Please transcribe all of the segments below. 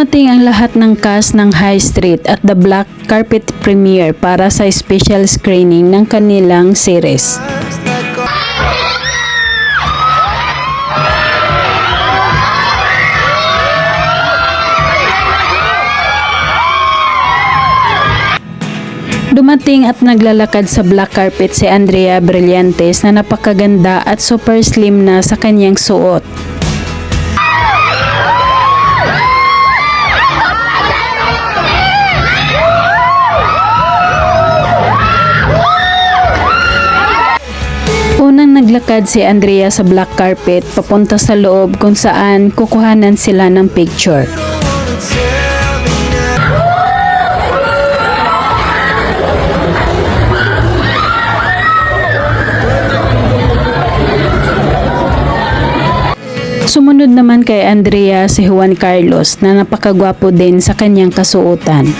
Dumating ang lahat ng cast ng High Street at the Black Carpet Premiere para sa special screening ng kanilang series. Dumating at naglalakad sa black carpet si Andrea Brillantes na napakaganda at super slim na sa kanyang suot. Unang naglakad si Andrea sa black carpet papunta sa loob kung saan kukuhanan sila ng picture. Sumunod naman kay Andrea si Juan Carlos na napakagwapo din sa kanyang kasuotan.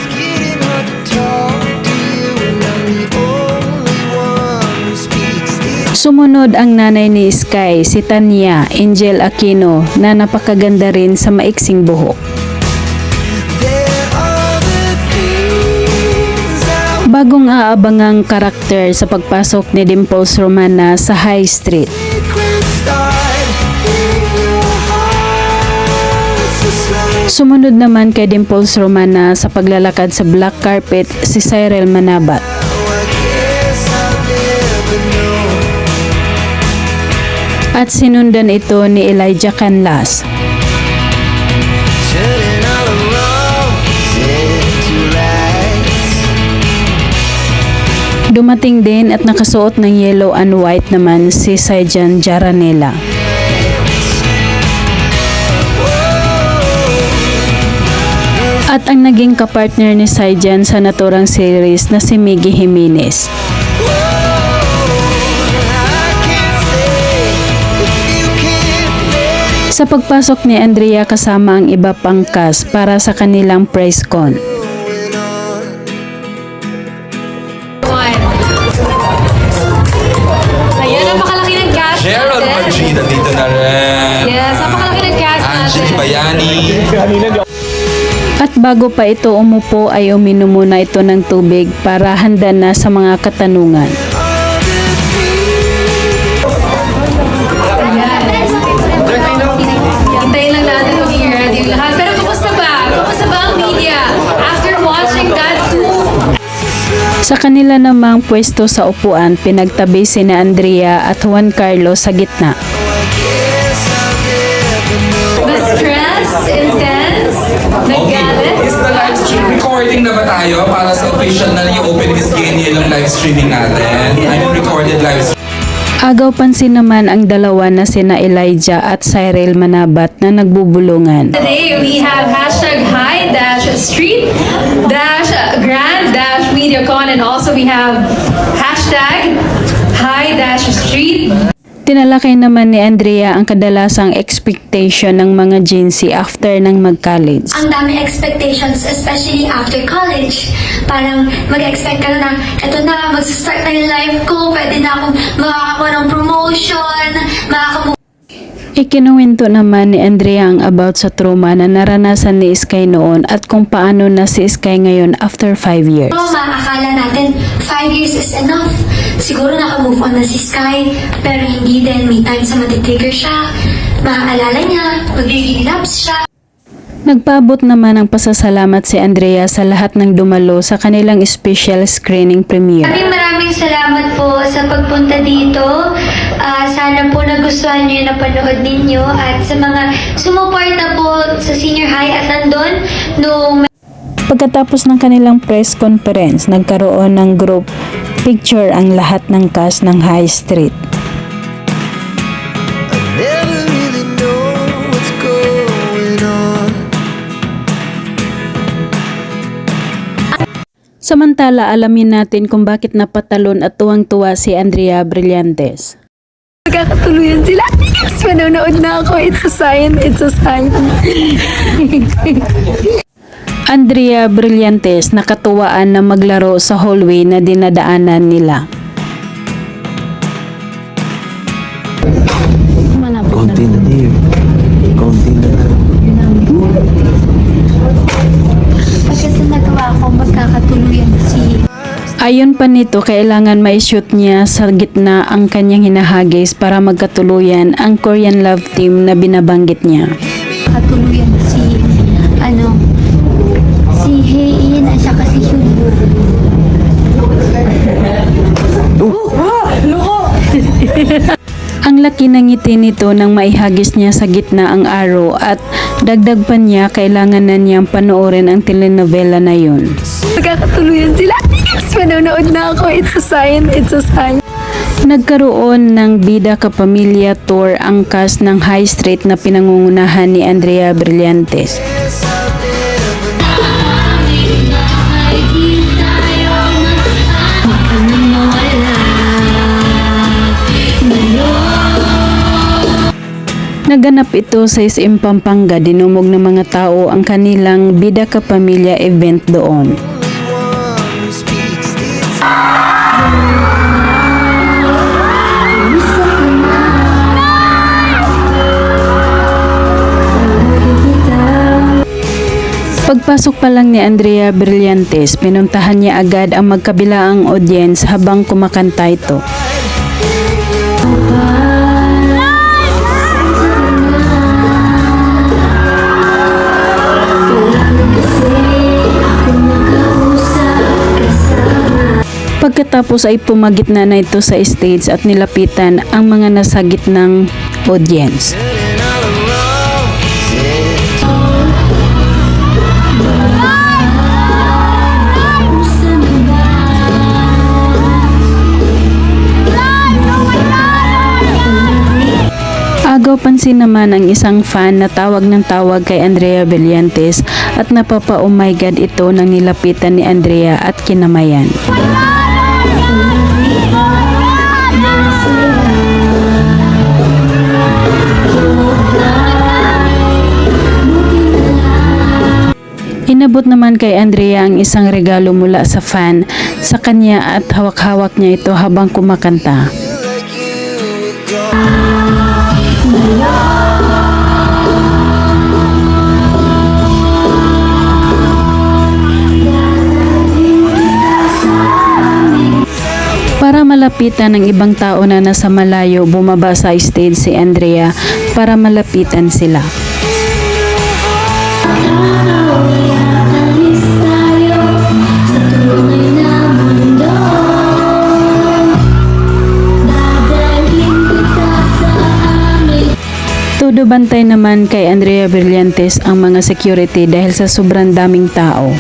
Sumunod ang nanay ni Sky, si Tanya Angel Aquino na napakaganda rin sa maiksing buhok. Bagong aabangang karakter sa pagpasok ni Dimples Romana sa High Street. Sumunod naman kay Dimples Romana sa paglalakad sa black carpet si Cyril Manabat. At sinundan ito ni Elijah Canlas. Dumating din at nakasuot ng yellow and white naman si Saijan Jaranela. At ang naging kapartner ni Saijan sa naturang series na si Miggy Jimenez. Sa pagpasok ni Andrea kasama ang iba pang cast para sa kanilang press con. Ayan, napakalaki ng cast natin. Margie, nandito na rin. Yes, napakalaki ng cast Angie natin. Bayani. At bago pa ito umupo ay uminom muna ito ng tubig para handa na sa mga katanungan. Sa kanila namang pwesto sa upuan, pinagtabi si na Andrea at Juan Carlos sa gitna. the stress, intense, naggalit. Is the live stream recording na ba tayo para sa official na yung open is gay yung live streaming natin? I mean, recorded live streaming. Agaw pansin naman ang dalawa na sina Elijah at Cyril Manabat na nagbubulungan. Today we have hashtag high dash street dash mediacon and also we have hashtag high dash street Tinalakay naman ni Andrea ang kadalasang expectation ng mga Gen Z after ng mag-college. ang dami expectations, especially after college. Parang mag-expect ka na, eto na, mag-start na yung life ko, pwede na akong makakakuha ng promotion, makakakuha Ikinuwento naman ni Andrea ang about sa trauma na naranasan ni Sky noon at kung paano na si Sky ngayon after 5 years. akala natin 5 years is enough. Siguro naka-move on na si Sky, pero hindi din. May time sa matitrigger siya, maaalala niya, magre-relapse siya. Nagpabot naman ang pasasalamat si Andrea sa lahat ng dumalo sa kanilang special screening premiere. Maraming salamat po sa pagpunta dito. Ah, sana po nagustuhan niyo yung napanood ninyo at sa mga sumuporta po sa senior high at nandun nung Pagkatapos ng kanilang press conference, nagkaroon ng group picture ang lahat ng cast ng High Street. Samantala, alamin natin kung bakit napatalon at tuwang-tuwa si Andrea Brillantes. Magkakatuluyan sila. Yes, manonood na ako. It's a sign. It's a sign. Andrea Brillantes nakatuwaan na maglaro sa hallway na dinadaanan nila. Ayon pa nito, kailangan ma-shoot niya sa gitna ang kanyang hinahagis para magkatuluyan ang Korean love team na binabanggit niya. Katuluyan si, ano, si Hein at saka si Hyunwoo. Ang laki ng ngiti nito nang maihagis niya sa gitna ang arrow at dagdag pa niya kailangan na niyang panoorin ang telenovela na yun. Magkakatuluyan sila. Yes, manonood na ako. It's a sign. It's a sign. Nagkaroon ng Bida Kapamilya Tour ang cast ng High Street na pinangungunahan ni Andrea Brillantes. Naganap ito sa SM Pampanga, dinumog ng mga tao ang kanilang Bida Kapamilya event doon. Pagpasok pa lang ni Andrea Brillantes, pinuntahan niya agad ang magkabilaang audience habang kumakanta ito. Pagkatapos ay pumagitna na ito sa stage at nilapitan ang mga nasa gitnang audience. Agaw pansin naman ang isang fan na tawag ng tawag kay Andrea Brillantes at napapa oh my god ito nang nilapitan ni Andrea at kinamayan. Inabot naman kay Andrea ang isang regalo mula sa fan sa kanya at hawak-hawak niya ito habang kumakanta. Para malapitan ng ibang tao na nasa malayo, bumaba sa stage si Andrea para malapitan sila. Todo bantay naman kay Andrea Brillantes ang mga security dahil sa sobrang daming tao.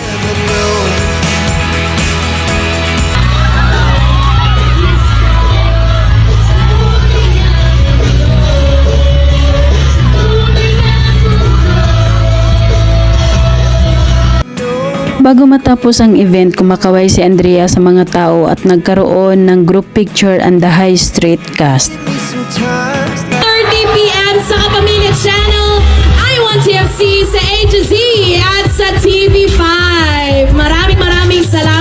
Bago matapos ang event, kumakaway si Andrea sa mga tao at nagkaroon ng group picture and the High Street cast. Sometimes 30 p.m. sa Kapamilya Channel, I Want TFC sa A to Z at sa TV5. Maraming maraming salamat